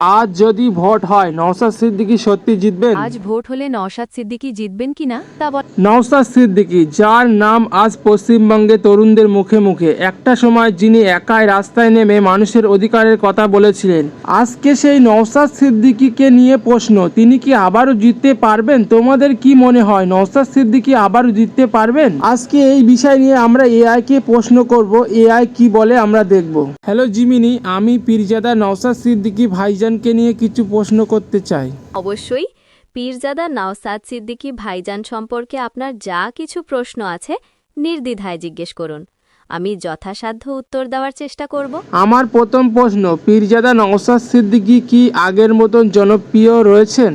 আজ যদি ভোট হয় নওসাদ সিদ্দিকী সত্যি জিতবেন? আজ ভোট হলে নওশাদ সিদ্দিকী জিতবেন কিনা তা বল। নওসাদ সিদ্দিকী যার নাম আজ পশ্চিমবঙ্গে তরুণদের মুখে মুখে। একটা সময় যিনি একাই রাস্তায় নেমে মানুষের অধিকারের কথা বলেছিলেন। আজকে সেই নওসাদ সিদ্দিকীকে নিয়ে প্রশ্ন তিনি কি আবারও জিততে পারবেন? তোমাদের কি মনে হয় নওসাদ সিদ্দিকী আবারও জিততে পারবেন? আজকে এই বিষয় নিয়ে আমরা এআই কে প্রশ্ন করব এআই কি বলে আমরা দেখব। হ্যালো জিমিনি আমি পীরজাদা নওসাদ সিদ্দিকী ভাইজানকে নিয়ে কিছু প্রশ্ন করতে চাই। অবশ্যই। পীরজাদা নওসাদ সিদ্দিকী ভাইজান সম্পর্কে আপনার যা কিছু প্রশ্ন আছে নির্দ্বিধায় জিজ্ঞেস করুন। আমি যথাসাধ্য উত্তর দেওয়ার চেষ্টা করব। আমার প্রথম প্রশ্ন পীরজাদা নওসাদ সিদ্দিকী কি আগের মতন জনপ্রিয় রয়েছেন?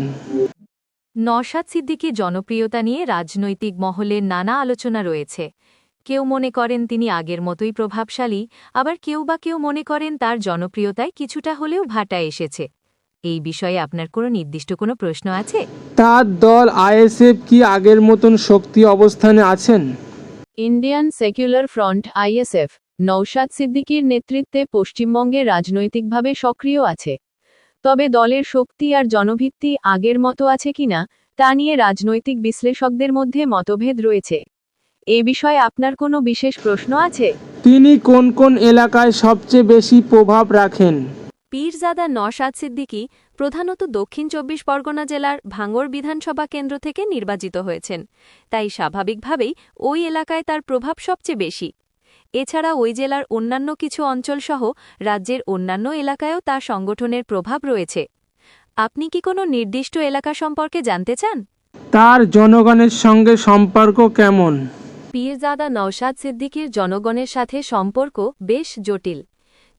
নওশাদ সিদ্দিকীর জনপ্রিয়তা নিয়ে রাজনৈতিক মহলে নানা আলোচনা রয়েছে। কেউ মনে করেন তিনি আগের মতোই প্রভাবশালী আবার কেউ বা কেউ মনে করেন তার জনপ্রিয়তায় কিছুটা হলেও ভাটা এসেছে। এই বিষয়ে আপনার কোনো নির্দিষ্ট কোনো প্রশ্ন আছে? তার দল আইএসএফ কি আগের মতন শক্তি অবস্থানে আছেন? Indian secular front ISF Noushad সিদ্দিকীর নেতৃত্বে পশ্চিমবঙ্গে রাজনৈতিকভাবে সক্রিয় আছে। তবে দলের শক্তি আর জনভিত্তি আগের মতো আছে কিনা তা নিয়ে রাজনৈতিক বিশ্লেষকদের মধ্যে মতভেদ রয়েছে। এ বিষয়ে আপনার কোনো বিশেষ প্রশ্ন আছে? তিনি কোন কোন এলাকায় সবচেয়ে বেশি প্রভাব রাখেন? পীরজাদা নশাদ সিদ্দিকী প্রধানত দক্ষিণ চব্বিশ পরগনা জেলার ভাঙড় বিধানসভা কেন্দ্র থেকে নির্বাচিত হয়েছেন। তাই স্বাভাবিকভাবেই ওই এলাকায় তার প্রভাব সবচেয়ে বেশি। এছাড়া ওই জেলার অন্যান্য কিছু অঞ্চলসহ রাজ্যের অন্যান্য এলাকায়ও তার সংগঠনের প্রভাব রয়েছে। আপনি কি কোনো নির্দিষ্ট এলাকা সম্পর্কে জানতে চান? তার জনগণের সঙ্গে সম্পর্ক কেমন? পীরজাদা নওশাদ সিদ্দিকীর জনগণের সাথে সম্পর্ক বেশ জটিল।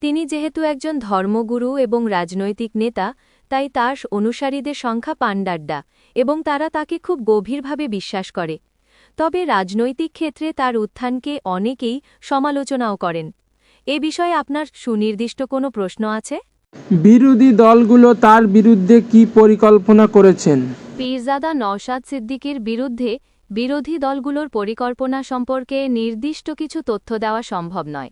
তিনি যেহেতু একজন ধর্মগুরু এবং রাজনৈতিক নেতা তাই তার অনুসারীদের সংখ্যা পাণ্ডাড্ডা এবং তারা তাকে খুব গভীরভাবে বিশ্বাস করে। তবে রাজনৈতিক ক্ষেত্রে তার উত্থানকে অনেকেই সমালোচনাও করেন। এ বিষয়ে আপনার সুনির্দিষ্ট কোনো প্রশ্ন আছে? বিরোধী দলগুলো তার বিরুদ্ধে কি পরিকল্পনা করেছেন? পীরজাদা নওশাদ সিদ্দিকীর বিরুদ্ধে বিরোধী দলগুলোর পরিকল্পনা সম্পর্কে নির্দিষ্ট কিছু তথ্য দেওয়া সম্ভব নয়,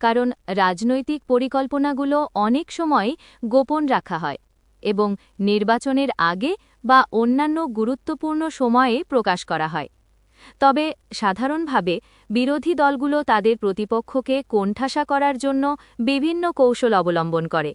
কারণ রাজনৈতিক পরিকল্পনাগুলো অনেক সময় গোপন রাখা হয় এবং নির্বাচনের আগে বা অন্যান্য গুরুত্বপূর্ণ সময়ে প্রকাশ করা হয়। তবে সাধারণভাবে বিরোধী দলগুলো তাদের প্রতিপক্ষকে কোণঠাসা করার জন্য বিভিন্ন কৌশল অবলম্বন করে।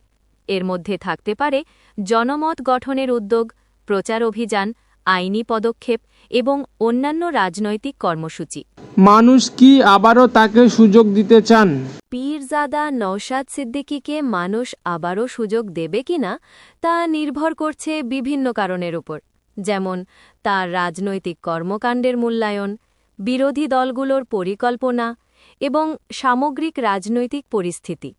এর মধ্যে থাকতে পারে জনমত গঠনের উদ্যোগ, প্রচার অভিযান আইনি পদক্ষেপ এবং অন্যান্য রাজনৈতিক কর্মসূচি। মানুষ কি আবারও তাকে সুযোগ দিতে চান? পীরজাদা নওশাদ সিদ্দিকীকে মানুষ আবারও সুযোগ দেবে কিনা তা নির্ভর করছে বিভিন্ন কারণের উপর। যেমন তার রাজনৈতিক কর্মকাণ্ডের মূল্যায়ন বিরোধী দলগুলোর পরিকল্পনা এবং সামগ্রিক রাজনৈতিক পরিস্থিতি।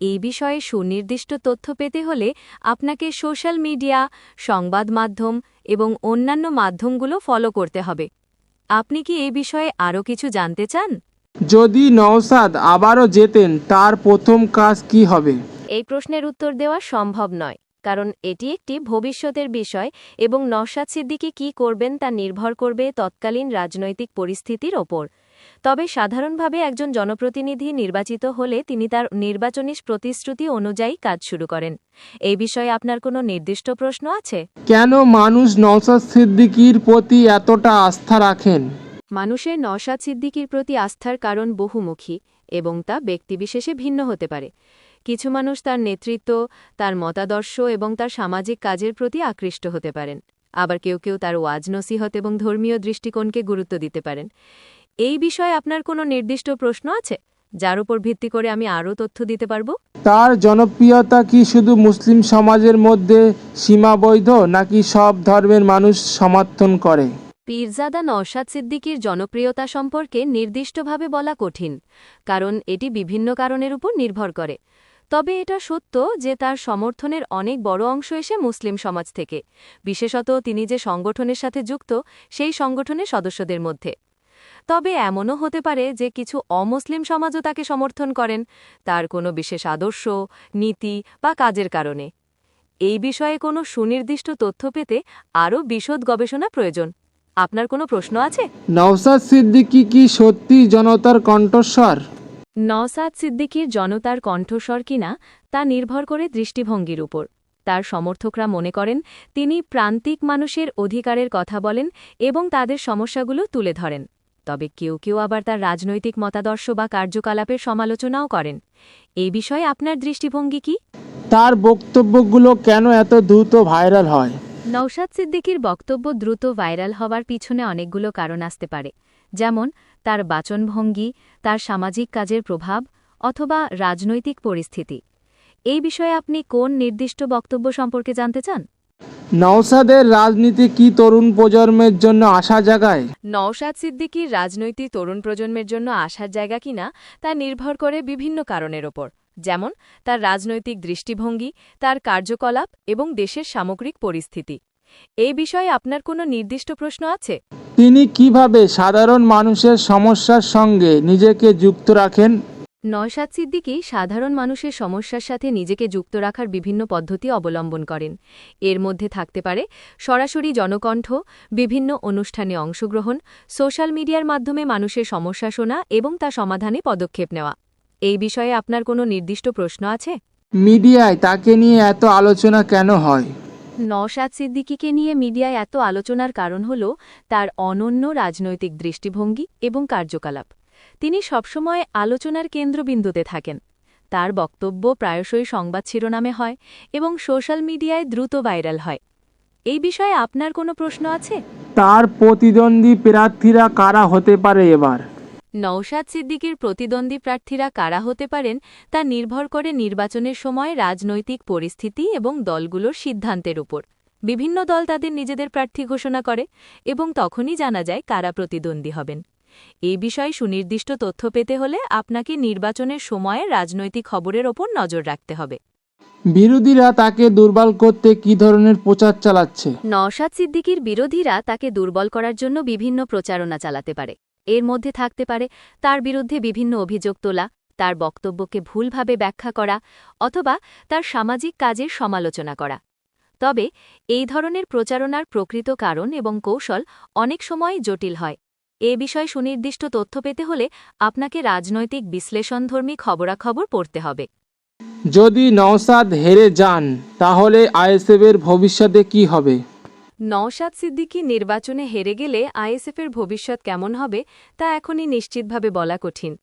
এই বিষয়ে সুনির্দিষ্ট তথ্য পেতে হলে আপনাকে সোশ্যাল মিডিয়া সংবাদ মাধ্যম এবং অন্যান্য মাধ্যমগুলো ফলো করতে হবে। আপনি কি এই বিষয়ে আরও কিছু জানতে চান? যদি নওসাদ আবারও যেতেন তার প্রথম কাজ কি হবে? এই প্রশ্নের উত্তর দেওয়া সম্ভব নয় কারণ এটি একটি ভবিষ্যতের বিষয় এবং নওশাদ সিদ্দিকী কী করবেন তা নির্ভর করবে তৎকালীন রাজনৈতিক পরিস্থিতির ওপর। তবে সাধারণভাবে একজন জনপ্রতিনিধি নির্বাচিত হলে তিনি তার নির্বাচনী প্রতিশ্রুতি অনুযায়ী কাজ শুরু করেন। এই বিষয়ে আপনার কোনো নির্দিষ্ট প্রশ্ন আছে? কেন মানুষ নওসাদ সিদ্দিকীর প্রতি এতটা আস্থা রাখেন? মানুষের নওশাদ সিদ্দিকীর প্রতি আস্থার কারণ বহুমুখী এবং তা ব্যক্তিবিশেষে ভিন্ন হতে পারে। কিছু মানুষ তার নেতৃত্ব তার মতাদর্শ এবং তার সামাজিক কাজের প্রতি আকৃষ্ট হতে পারেন। আবার কেউ কেউ তার ওয়াজ নসিহত এবং ধর্মীয় দৃষ্টিকোণকে গুরুত্ব দিতে পারেন। এই বিষয়ে আপনার কোনো নির্দিষ্ট প্রশ্ন আছে যার উপর ভিত্তি করে আমি আরও তথ্য দিতে পারব? তার জনপ্রিয়তা কি শুধু মুসলিম সমাজের মধ্যে সীমাবদ্ধ নাকি সব ধর্মের মানুষ সমর্থন করে? পীরজাদা নওশাদ সিদ্দিকীর জনপ্রিয়তা সম্পর্কে নির্দিষ্টভাবে বলা কঠিন কারণ এটি বিভিন্ন কারণের উপর নির্ভর করে। তবে এটা সত্য যে তার সমর্থনের অনেক বড় অংশ এসে মুসলিম সমাজ থেকে বিশেষত তিনি যে সংগঠনের সাথে যুক্ত সেই সংগঠনের সদস্যদের মধ্যে। তবে এমনও হতে পারে যে কিছু অমুসলিম সমাজও তাকে সমর্থন করেন তার কোনো বিশেষ আদর্শ নীতি বা কাজের কারণে। এই বিষয়ে কোনো সুনির্দিষ্ট তথ্য পেতে আরও বিশদ গবেষণা প্রয়োজন। আপনার কোনো প্রশ্ন আছে? নওসাদ সিদ্দিকী কি সত্যি জনতার কণ্ঠস্বর? নওসাদ সিদ্দিকীর জনতার কণ্ঠস্বর কিনা তা নির্ভর করে দৃষ্টিভঙ্গির উপর। তার সমর্থকরা মনে করেন তিনি প্রান্তিক মানুষের অধিকারের কথা বলেন এবং তাদের সমস্যাগুলো তুলে ধরেন। তবে কেউ কেউ আবার তার রাজনৈতিক মতাদর্শ বা কার্যকলাপের সমালোচনাও করেন। এই বিষয়ে আপনার দৃষ্টিভঙ্গি কি? তার বক্তব্যগুলো কেন এত দ্রুত ভাইরাল হয়? নওশাদ সিদ্দিকির বক্তব্য দ্রুত ভাইরাল হওয়ার পিছনে অনেকগুলো কারণ আসতে পারে। যেমন তার বাচনভঙ্গি তার সামাজিক কাজের প্রভাব অথবা রাজনৈতিক পরিস্থিতি। এই বিষয়ে আপনি কোন নির্দিষ্ট বক্তব্য সম্পর্কে জানতে চান? নওসাদের রাজনীতি কি তরুণ প্রজন্মের জন্য আশা জাগায়? নওশাদ সিদ্দিকির রাজনৈতিক তরুণ প্রজন্মের জন্য আসার জায়গা কিনা তা নির্ভর করে বিভিন্ন কারণের ওপর। যেমন তার রাজনৈতিক দৃষ্টিভঙ্গি তার কার্যকলাপ এবং দেশের সামগ্রিক পরিস্থিতি। এই বিষয়ে আপনার কোনো নির্দিষ্ট প্রশ্ন আছে? তিনি কীভাবে সাধারণ মানুষের সমস্যার সঙ্গে নিজেকে যুক্ত রাখেন? নয়শাদ সিদ্দিকী সাধারণ মানুষের সমস্যার সাথে নিজেকে যুক্ত রাখার বিভিন্ন পদ্ধতি অবলম্বন করেন। এর মধ্যে থাকতে পারে সরাসরি জনকণ্ঠ বিভিন্ন অনুষ্ঠানে অংশগ্রহণ সোশ্যাল মিডিয়ার মাধ্যমে মানুষের সমস্যা শোনা এবং তা সমাধানে পদক্ষেপ নেওয়া। এই বিষয়ে আপনার কোনো নির্দিষ্ট প্রশ্ন আছে? মিডিয়ায় তাকে নিয়ে এত আলোচনা কেন হয়? নওশাদ সিদ্দিকীকে নিয়ে মিডিয়ায় এত আলোচনার কারণ হল তার অনন্য রাজনৈতিক দৃষ্টিভঙ্গি এবং কার্যকলাপ। তিনি সবসময় আলোচনার কেন্দ্রবিন্দুতে থাকেন। তার বক্তব্য প্রায়শই সংবাদ শিরোনামে হয় এবং সোশ্যাল মিডিয়ায় দ্রুত ভাইরাল হয়। এই বিষয়ে আপনার কোনো প্রশ্ন আছে? তার প্রতিদ্বন্দ্বী প্রার্থীরা কারা হতে পারে এবার? নওশাদ সিদ্দিকীর প্রতিদ্বন্দ্বী প্রার্থীরা কারা হতে পারেন তা নির্ভর করে নির্বাচনের সময় রাজনৈতিক পরিস্থিতি এবং দলগুলোর সিদ্ধান্তের উপর। বিভিন্ন দল তাদের নিজেদের প্রার্থী ঘোষণা করে এবং তখনই জানা যায় কারা প্রতিদ্বন্দ্বী হবেন। এই বিষয়ে সুনির্দিষ্ট তথ্য পেতে হলে আপনাকে নির্বাচনের সময়ে রাজনৈতিক খবরের ওপর নজর রাখতে হবে। বিরোধীরা তাকে দুর্বল করতে কি ধরনের প্রচার চালাচ্ছে? নওশাদ সিদ্দিকীর বিরোধীরা তাকে দুর্বল করার জন্য বিভিন্ন প্রচারণা চালাতে পারে। এর মধ্যে থাকতে পারে তার বিরুদ্ধে বিভিন্ন অভিযোগ তোলা তার বক্তব্যকে ভুলভাবে ব্যাখ্যা করা অথবা তার সামাজিক কাজের সমালোচনা করা। তবে এই ধরনের প্রচারণার প্রকৃত কারণ এবং কৌশল অনেক সময় জটিল হয়। এ বিষয়ে সুনির্দিষ্ট তথ্য পেতে হলে আপনাকে রাজনৈতিক বিশ্লেষণধর্মী খবরাখবর পড়তে হবে। যদি নওসাদ হেরে যান তাহলে আইএসএফের ভবিষ্যতে কি হবে? নওশাদ সিদ্দিকী নির্বাচনে হেরে গেলে আইএসএফের ভবিষ্যৎ কেমন হবে তা এখনই নিশ্চিতভাবে বলা কঠিন।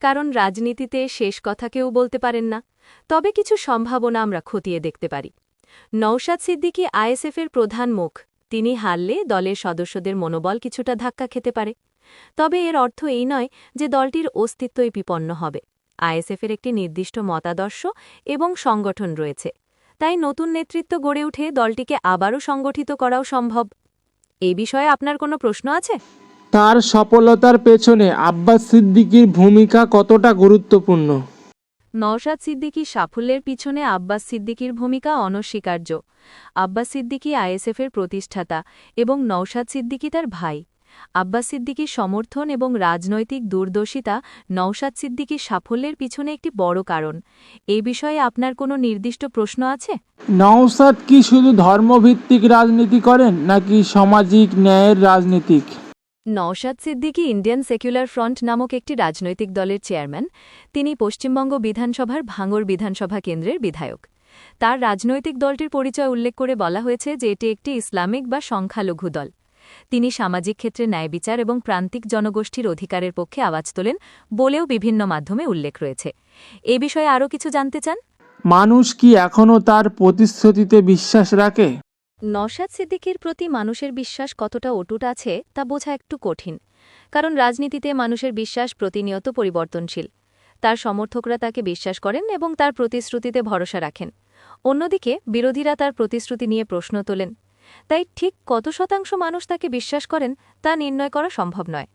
কারণ রাজনীতিতে শেষ কথা কেউ বলতে পারেন না। তবে কিছু সম্ভাবনা আমরা খতিয়ে দেখতে পারি। নওশাদ সিদ্দিকী আইএসএফের প্রধান মুখ। তিনি হারলে দলের সদস্যদের মনোবল কিছুটা ধাক্কা খেতে পারে। তবে এর অর্থ এই নয় যে দলটির অস্তিত্বই বিপন্ন হবে। আইএসএফের একটি নির্দিষ্ট মতাদর্শ এবং সংগঠন রয়েছে। তাই নতুন নেতৃত্ব গড়ে উঠে দলটিকে আবারও সংগঠিত করাও সম্ভব। এ বিষয়ে আপনার কোনো প্রশ্ন আছে? তার সফলতার পেছনে আব্বাস সিদ্দিকীর ভূমিকা কতটা গুরুত্বপূর্ণ? নওশাদ সিদ্দিকীর সাফল্যের পিছনে আব্বাস সিদ্দিকীর ভূমিকা অনস্বীকার্য। আব্বাস সিদ্দিকী আইএসএফের প্রতিষ্ঠাতা এবং নওশাদ সিদ্দিকী তার ভাই। আব্বাস সিদ্দিকীর সমর্থন এবং রাজনৈতিক দূরদর্শিতা নওশাদ সিদ্দিকীর সাফল্যের পিছনে একটি বড় কারণ। এ বিষয়ে আপনার কোনো নির্দিষ্ট প্রশ্ন আছে? নওসাদ কি শুধু ধর্মভিত্তিক রাজনীতি করেন নাকি সামাজিক ন্যায়ের রাজনীতিক? Naushad Siddiqui Indian secular front নামক একটি রাজনৈতিক দলের চেয়ারম্যান, তিনি পশ্চিমবঙ্গ বিধানসভার ভাঙর বিধানসভা কেন্দ্রের বিধায়ক। তার রাজনৈতিক দলটির পরিচয় উল্লেখ করে বলা হয়েছে যে এটি একটি ইসলামিক বা সংখ্যালঘু দল। তিনি সামাজিক ক্ষেত্রে ন্যায় বিচার এবং প্রান্তিক জনগোষ্ঠীর অধিকারের পক্ষে আওয়াজ তোলেন বলেও বিভিন্ন মাধ্যমে উল্লেখ রয়েছে। এ বিষয়ে আরও কিছু জানতে চান? মানুষ কি এখনও তার প্রতিশ্রুতিতে বিশ্বাস রাখে? নওশাদ সিদ্দিকীর প্রতি মানুষের বিশ্বাস কতটা অটুট আছে, তা বোঝা একটু কঠিন। কারণ রাজনীতিতে মানুষের বিশ্বাস প্রতিনিয়ত পরিবর্তনশীল। তার সমর্থকরা তাকে বিশ্বাস করেন এবং তার প্রতিশ্রুতিতে ভরসা রাখেন। অন্যদিকে, বিরোধীরা তার প্রতিশ্রুতি নিয়ে প্রশ্ন তোলেন। তাই ঠিক কত শতাংশ মানুষ তাকে বিশ্বাস করেন, তা নির্ণয় করা সম্ভব নয়।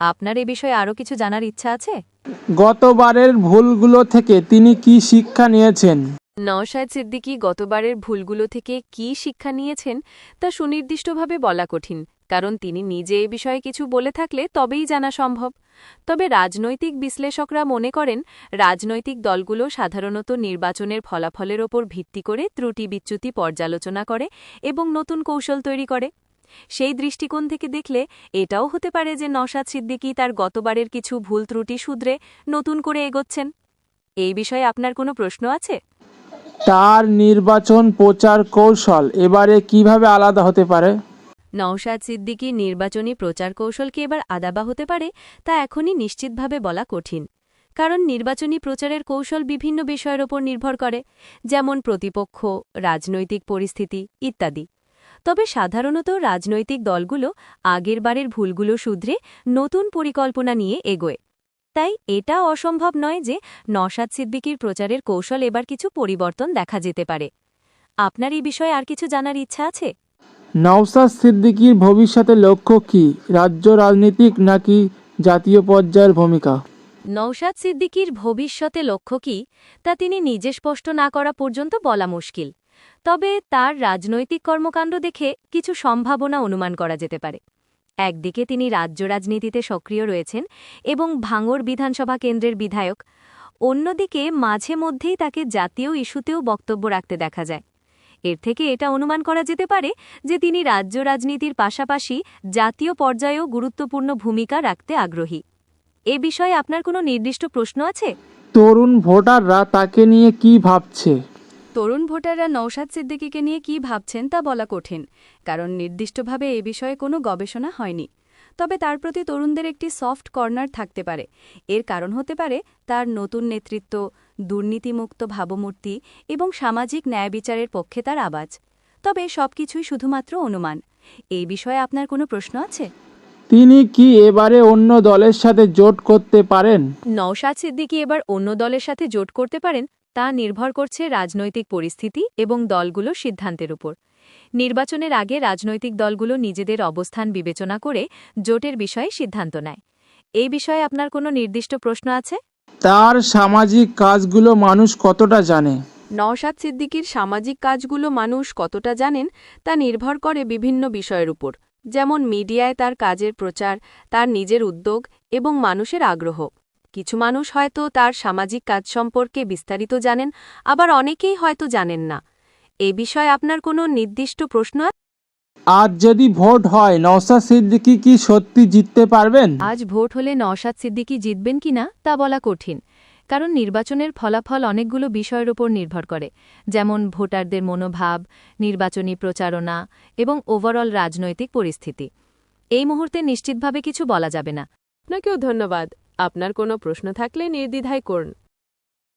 আপনার এ বিষয়ে আরও কিছু জানার ইচ্ছা আছে? গতবারের ভুলগুলো থেকে তিনি কি শিক্ষা নিয়েছেন? নওশাদ সিদ্দিকী গতবারের ভুলগুলো থেকে কী শিক্ষা নিয়েছেন তা সুনির্দিষ্টভাবে বলা কঠিন, কারণ তিনি নিজে এ বিষয়ে কিছু বলে থাকলে তবেই জানা সম্ভব। তবে রাজনৈতিক বিশ্লেষকরা মনে করেন, রাজনৈতিক দলগুলো সাধারণত নির্বাচনের ফলাফলের ওপর ভিত্তি করে ত্রুটি বিচ্যুতি পর্যালোচনা করে এবং নতুন কৌশল তৈরি করে। সেই দৃষ্টিকোণ থেকে দেখলে এটাও হতে পারে যে নওশাদ সিদ্দিকী তার গতবারের কিছু ভুল ত্রুটি শুধরে নতুন করে এগোচ্ছেন। এই বিষয়ে আপনার কোনো প্রশ্ন আছে? তার নির্বাচন প্রচার কৌশল এবারে কীভাবে আলাদা হতে পারে? নওশাদ সিদ্দিকীর নির্বাচনী প্রচার কৌশল কি এবার আদাবা হতে পারে, তা এখনই নিশ্চিতভাবে বলা কঠিন। কারণ নির্বাচনী প্রচারের কৌশল বিভিন্ন বিষয়ের ওপর নির্ভর করে, যেমন প্রতিপক্ষ, রাজনৈতিক পরিস্থিতি ইত্যাদি। তবে সাধারণত রাজনৈতিক দলগুলো আগের বারের ভুলগুলো শুধরে নতুন পরিকল্পনা নিয়ে এগোয়। তাই এটা অসম্ভব নয় যে নওশাদ সিদ্দিকীর প্রচারের কৌশল এবার কিছু পরিবর্তন দেখা যেতে পারে। আপনার এই বিষয়ে আর কিছু জানার ইচ্ছা আছে? নওসাদ সিদ্দিকীর ভবিষ্যতে লক্ষ্য কি? রাজ্য রাজনীতিক নাকি জাতীয় পর্যায়ের ভূমিকা? নৌশাদ সিদ্দিকীর ভবিষ্যতে লক্ষ্য কি? তা তিনি নিজে স্পষ্ট না করা পর্যন্ত বলা মুশকিল। তবে তার রাজনৈতিক কর্মকাণ্ড দেখে কিছু সম্ভাবনা অনুমান করা যেতে পারে। একদিকে তিনি রাজ্য রাজনীতিতে সক্রিয় রয়েছেন এবং ভাঙর বিধানসভা কেন্দ্রের বিধায়ক, অন্যদিকে মাঝে মধ্যেই তাকে জাতীয় ইস্যুতেও বক্তব্য রাখতে দেখা যায়। এর থেকে এটা অনুমান করা যেতে পারে যে তিনি রাজ্য রাজনীতির পাশাপাশি জাতীয় পর্যায়েও গুরুত্বপূর্ণ ভূমিকা রাখতে আগ্রহী। এ বিষয়ে আপনার কোনো নির্দিষ্ট প্রশ্ন আছে? তরুণ ভোটাররা তাকে নিয়ে কি ভাবছে? তরুণ ভোটাররা নৌশাদ সিদ্দিকীকে নিয়ে কি ভাবছেন তা বলা কঠিন কারণ নির্দিষ্টভাবে এ বিষয়ে কোনো গবেষণা হয়নি। তবে তার প্রতি তরুণদের একটি সফট কর্নার থাকতে পারে। এর কারণ হতে পারে তার নতুন নেতৃত্ব দুর্নীতিমুক্ত ভাবমূর্তি এবং সামাজিক ন্যায় বিচারের পক্ষে তার আওয়াজ। তবে সবকিছুই শুধুমাত্র অনুমান। এই বিষয়ে আপনার কোনো প্রশ্ন আছে? তিনি কি এবারে অন্য দলের সাথে জোট করতে পারেন? নওশাদ সিদ্দিকী এবার অন্য দলের সাথে জোট করতে পারেন? তা নির্ভর করছে রাজনৈতিক পরিস্থিতি এবং দলগুলো সিদ্ধান্তের উপর। নির্বাচনের আগে রাজনৈতিক দলগুলো নিজেদের অবস্থান বিবেচনা করে জোটের বিষয়ে সিদ্ধান্ত নেয়। এই বিষয়ে আপনার কোনো নির্দিষ্ট প্রশ্ন আছে? তার সামাজিক কাজগুলো মানুষ কতটা জানে? নওশাদ সিদ্দিকির সামাজিক কাজগুলো মানুষ কতটা জানেন তা নির্ভর করে বিভিন্ন বিষয়ের উপর যেমন মিডিয়ায় তার কাজের প্রচার তার নিজের উদ্যোগ এবং মানুষের আগ্রহ। কিছু মানুষ হয়তো তার সামাজিক কাজ সম্পর্কে বিস্তারিত জানেন আবার অনেকেই হয়তো জানেন না। এ বিষয়ে আপনার কোনো নির্দিষ্ট প্রশ্ন আজ যদি ভোট হয় নওসাদ সিদ্দিকী কি সত্যি জিততে পারবেন? আজ ভোট হলে নওশাদ সিদ্দিকী জিতবেন কিনা তা বলা কঠিন। কারণ নির্বাচনের ফলাফল অনেকগুলো বিষয়ের উপর নির্ভর করে। যেমন ভোটারদের মনোভাব নির্বাচনী প্রচারণা এবং ওভারঅল রাজনৈতিক পরিস্থিতি। এই মুহূর্তে নিশ্চিতভাবে কিছু বলা যাবে না। আপনাকেও ধন্যবাদ। আপনার কোনো প্রশ্ন থাকলে নির্দ্বিধায় করুন।